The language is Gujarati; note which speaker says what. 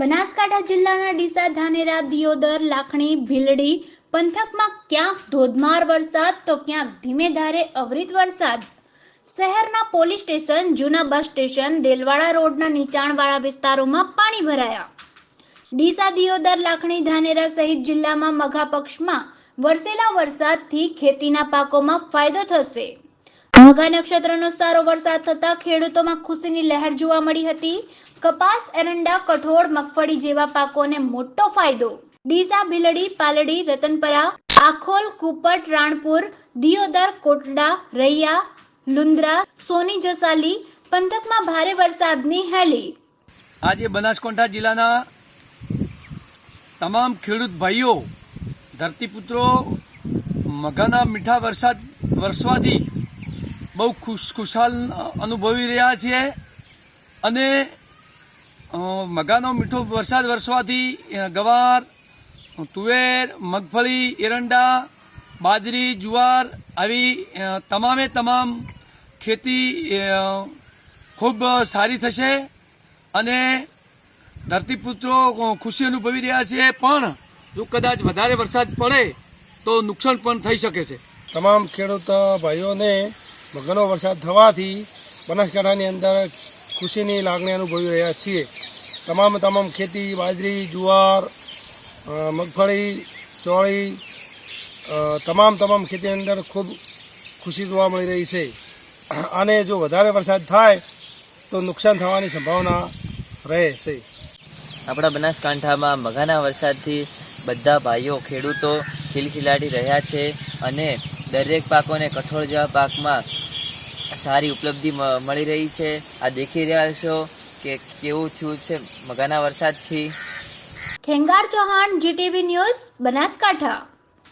Speaker 1: બનાસકાંઠા જિલ્લાના ડીસા, ધાનેરા, દિયોદર, લાખણી, ભીલડી પંથકમાં ક્યાંક ધોધમાર વરસાદ તો ક્યાંક ધીમે ધારે અવિરત વરસાદ. શહેરના પોલીસ સ્ટેશન, જૂના બસ સ્ટેશન, દેલવાડા રોડના નીચાણવાળા વિસ્તારોમાં પાણી ભરાયા. ડીસા, દિયોદર, લાખણી, ધાનેરા સહિત જિલ્લામાં મઘા પક્ષમાં વરસેલા વરસાદથી ખેતીના પાકોમાં ફાયદો થશે. મઘા નક્ષત્રનો સારો વરસાદ થતા ખેડૂતોમાં ખુશીની લહેર જોવા મળી હતી. કપાસ, એરંડા, કઠોળ, મગફળી જેવા પાકોને મોટો ફાયદો. ડીસા ભીલડી પાલડી, રતનપરા, આખોલ, કુપટ, રાણપુર, દિયોદર, કોટડા, રૈયા, લુંદ્રા, સોની જસાલી પંથકમાં ભારે વરસાદની હેલી.
Speaker 2: આજે બનાસકાંઠા જિલ્લાના તમામ ખેડૂત ભાઈઓ, ધરતીપુત્રો મઘાના મીઠા વરસાદ વરસવાથી બહુ ખુશ ખુશાલ અનુભવી રહ્યા છીએ. અને મગાનો મીઠો વરસાદ વરસવાથી ગવાર, તુવેર, મગફળી, એરંડા, બાજરી, જુવાર આવી તમામે તમામ ખેતી ખૂબ સારી થશે અને ધરતીપુત્રો ખુશી અનુભવી રહ્યા છે. પણ જો કદાચ વધારે વરસાદ પડે તો નુકસાન પણ થઈ શકે છે.
Speaker 3: તમામ ખેડૂત ભાઈઓને મગનો વરસાદ થવાથી બનાસકાંઠાની અંદર ખુશીની લાગણી અનુભવી રહ્યા છીએ. તમામ તમામ ખેતી, બાજરી, જુવાર મગફળી, ચોળી તમામ તમામ ખેતીની અંદર ખૂબ ખુશી જોવા મળી રહી છે. અને જો વધારે વરસાદ થાય તો નુકસાન થવાની સંભાવના રહે છે.
Speaker 4: આપણા બનાસકાંઠામાં મઘાના વરસાદથી બધા ભાઈઓ ખેડૂતો ખિલખિલાડી રહ્યા છે અને દરેક પાકોને કઠોળ જેવા પાકમાં સારી ઉપલબ્ધિ મળી રહી છે. આ દેખી રહ્યા છો કે કેવું થયું છે મઘાના વરસાદથી.
Speaker 1: Khengar Chauhan, GTV news, Banaskantha.